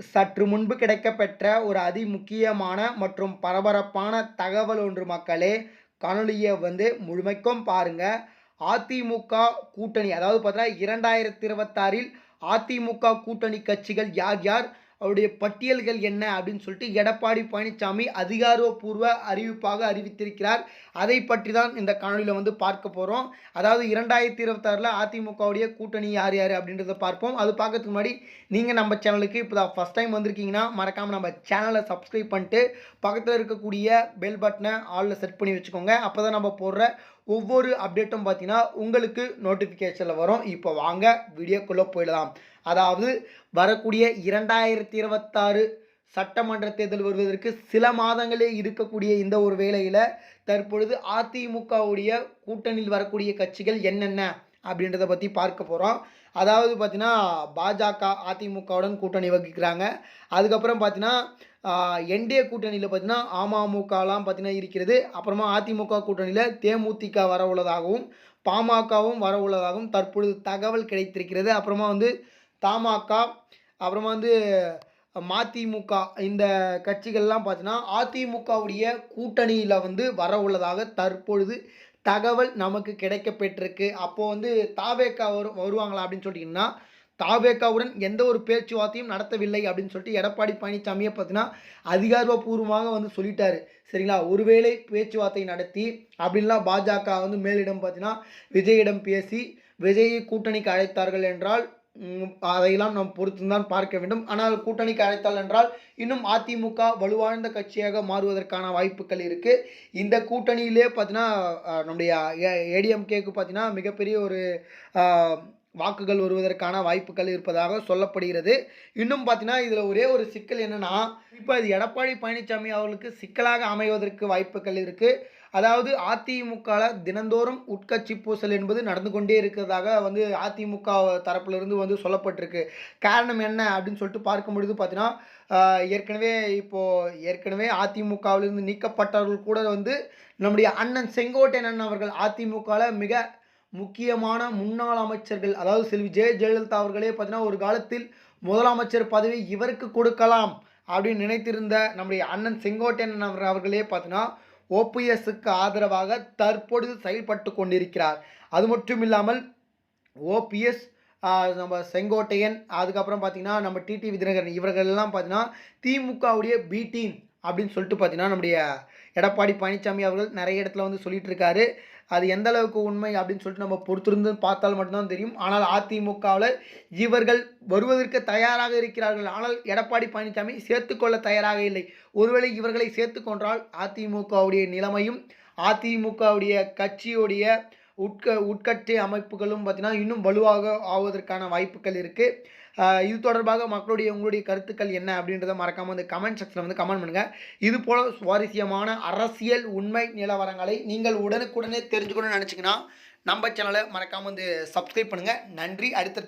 சற்று முன்பு கிடைக்கப்பெற்ற ஒரு அதி முக்கியமான மற்றும் பரபரப்பான தகவல் ஒன்று மக்களே காணொலியை வந்து முழுமைக்கும் பாருங்க. அதிமுக கூட்டணி அதாவது பார்த்தீங்கன்னா இரண்டாயிரத்தி இருபத்தாறில் அதிமுக கூட்டணி கட்சிகள் யார் யார்? அவருடைய பட்டியல்கள் என்ன அப்படின்னு சொல்லிட்டு எடப்பாடி பழனிசாமி அதிகாரப்பூர்வ அறிவிப்பாக அறிவித்திருக்கிறார். அதை பற்றி தான் இந்த காணொலியில் வந்து பார்க்க போகிறோம் அதாவது இரண்டாயிரத்தி இருபத்தாறில் அதிமுகவுடைய கூட்டணி யார் யார் அப்படின்றத பார்ப்போம். அது பார்க்கறதுக்கு முன்னாடி நீங்கள் நம்ம சேனலுக்கு இப்போ தான் ஃபஸ்ட் டைம் வந்திருக்கீங்கன்னா மறக்காமல் நம்ம சேனலை சப்ஸ்கிரைப் பண்ணிட்டு பக்கத்தில் இருக்கக்கூடிய பெல் பட்டனை ஆளில் செட் பண்ணி வச்சுக்கோங்க. அப்போ தான் நம்ம போடுற ஒவ்வொரு அப்டேட்டும் பார்த்தீங்கன்னா உங்களுக்கு நோட்டிஃபிகேஷனில் வரும். இப்போ வாங்க வீடியோக்குள்ளே போயிடலாம். அதாவது வரக்கூடிய இரண்டாயிரத்தி இருபத்தாறு சட்டமன்ற தேர்தல் வருவதற்கு சில மாதங்களே இருக்கக்கூடிய இந்த ஒரு வேளையில் தற்பொழுது அதிமுகவுடைய கூட்டணியில் வரக்கூடிய கட்சிகள் என்னென்ன அப்படின்றத பற்றி பார்க்க போகிறோம் அதாவது பார்த்தீங்கன்னா பாஜக அதிமுகவுடன் கூட்டணி வகிக்கிறாங்க. அதுக்கப்புறம் பார்த்தீங்கன்னா என்டிஏ கூட்டணியில் பார்த்தீங்கன்னா அமமுகலாம் பார்த்தீங்கன்னா இருக்கிறது. அப்புறமா அதிமுக கூட்டணியில் தேமுதிக வர உள்ளதாகவும் பாமகவும் வர உள்ளதாகவும் தற்பொழுது தகவல் கிடைத்திருக்கிறது. அப்புறமா வந்து தமாகா அப்புறமா வந்து மதிமுக இந்த கட்சிகள்லாம் பார்த்தீங்கன்னா அதிமுகவுடைய கூட்டணியில் வந்து வர உள்ளதாக தற்பொழுது தகவல் நமக்கு கிடைக்கப்பெற்றிருக்கு. அப்போது வந்து தாவேக்கா வரு வருவாங்களா அப்படின்னு சொல்லிட்டிங்கன்னா தாவேக்காவுடன் எந்த ஒரு பேச்சுவார்த்தையும் நடத்தவில்லை அப்படின்னு சொல்லிட்டு எடப்பாடி பழனிசாமியை பார்த்தீங்கன்னா அதிகாரப்பூர்வமாக வந்து சொல்லிட்டாரு. சரிங்களா? ஒருவேளை பேச்சுவார்த்தை நடத்தி அப்படின்லாம் பாஜக வந்து மேலிடம் பார்த்தீங்கன்னா விஜயிடம் பேசி விஜயை கூட்டணிக்கு அழைத்தார்கள் என்றால் அதையெல்லாம் நாம் பொறுத்துதான் பார்க்க வேண்டும். ஆனால் கூட்டணிக்கு அழைத்தால் என்றால் இன்னும் அதிமுக வலுவாழ்ந்த கட்சியாக மாறுவதற்கான வாய்ப்புகள் இருக்குது இந்த கூட்டணியிலே பார்த்தீங்கன்னா நம்முடைய ஏடிஎம்கேக்கு பார்த்தீங்கன்னா மிகப்பெரிய ஒரு வாக்குகள் வருவதற்கான வாய்ப்புகள் இருப்பதாக சொல்லப்படுகிறது. இன்னும் பார்த்தீங்கன்னா இதில் ஒரே ஒரு சிக்கல் என்னென்னா இப்போ இது எடப்பாடி பழனிசாமி அவர்களுக்கு சிக்கலாக அமைவதற்கு வாய்ப்புகள் இருக்குது அதாவது அதிமுகவில் தினந்தோறும் உட்கட்சி பூசல் என்பது நடந்து கொண்டே இருக்கிறதாக வந்து அதிமுக தரப்பிலிருந்து வந்து சொல்லப்பட்டிருக்கு. காரணம் என்ன அப்படின்னு சொல்லிட்டு பார்க்கும் பொழுது பார்த்தீங்கன்னா ஏற்கனவே இப்போது ஏற்கனவே அதிமுகவிலிருந்து நீக்கப்பட்டவர்கள் கூட வந்து நம்முடைய அண்ணன் செங்கோட்டையன் அவர்கள் அதிமுகவில் மிக முக்கியமான முன்னாள் அமைச்சர்கள் அதாவது செல்வி ஜெய ஜெயலலிதா அவர்களே பார்த்தீங்கன்னா ஒரு காலத்தில் முதலமைச்சர் பதவி இவருக்கு கொடுக்கலாம் அப்படின்னு நினைத்திருந்த நம்முடைய அண்ணன் செங்கோட்டையன் அவர்களே பார்த்தீங்கன்னா ஓபிஎஸ்க்கு ஆதரவாக தற்பொழுது செயல்பட்டு கொண்டிருக்கிறார். அது மட்டும் இல்லாமல் ஓபிஎஸ் நம்ம செங்கோட்டையன் அதுக்கப்புறம் பார்த்திங்கன்னா நம்ம டிடி விதிநகரன் இவர்கள்லாம் பார்த்தீங்கன்னா திமுகவுடைய பி டீம் அப்படின்னு சொல்லிட்டு பார்த்தீங்கன்னா நம்முடைய எடப்பாடி பழனிசாமி அவர்கள் நிறைய இடத்துல வந்து சொல்லிட்டு இருக்காரு அது எந்த அளவுக்கு உண்மை அப்படின்னு சொல்லிட்டு நம்ம பொறுத்திருந்து பார்த்தால் மட்டும்தான் தெரியும். ஆனால் அதிமுகவில் இவர்கள் வருவதற்கு தயாராக இருக்கிறார்கள். ஆனால் எடப்பாடி பழனிசாமி சேர்த்துக்கொள்ள தயாராக இல்லை. ஒருவேளை இவர்களை சேர்த்துக்கொண்டால் அதிமுகவுடைய நிலைமையும் அதிமுகவுடைய கட்சியுடைய உட்க உட்கட்சி அமைப்புகளும் பார்த்திங்கன்னா இன்னும் வலுவாக ஆவதற்கான வாய்ப்புகள் இருக்குது இது தொடர்பாக மக்களுடைய உங்களுடைய கருத்துக்கள் என்ன அப்படின்றத மறக்காமல் வந்து கமெண்ட் செக்ஷனில் வந்து கமெண்ட் பண்ணுங்கள் இது போல் சுவாரஸ்யமான அரசியல் உண்மை நிலவரங்களை நீங்கள் உடனுக்குடனே தெரிஞ்சுக்கணும்னு நினச்சிங்கன்னா நம்ம சேனலை மறக்காமல் வந்து சப்ஸ்கிரைப் பண்ணுங்கள் நன்றி. அடுத்த